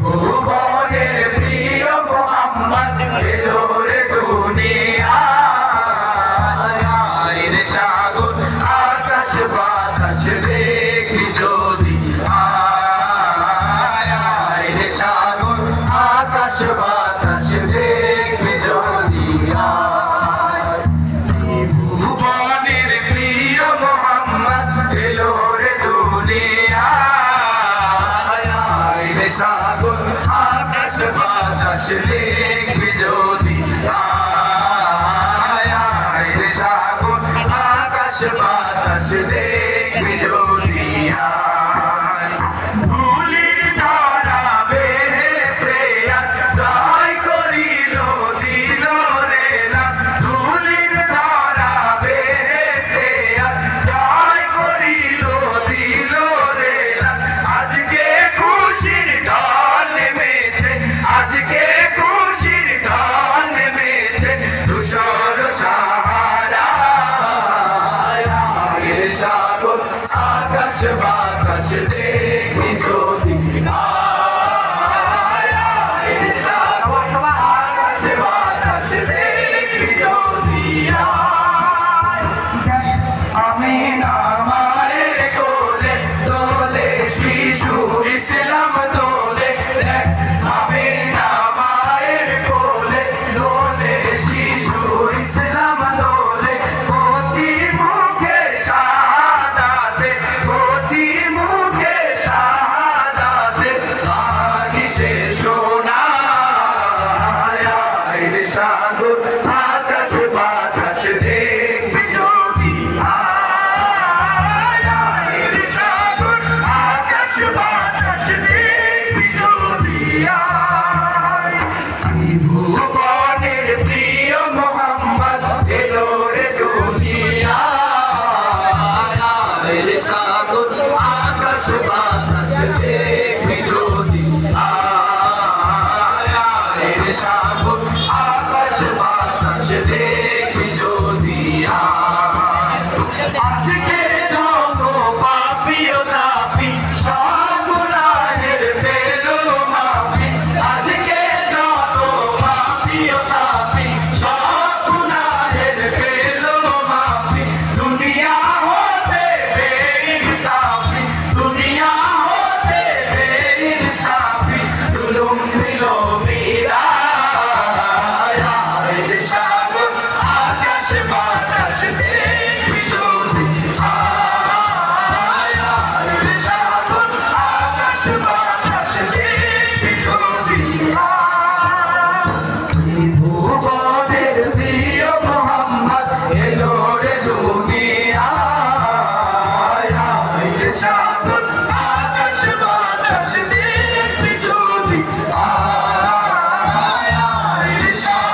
বিগত আকাশ দেখবি যদি আকাশ বাতাস দেখবি যদি আ আকাশ বাতাস দেখ I'm good.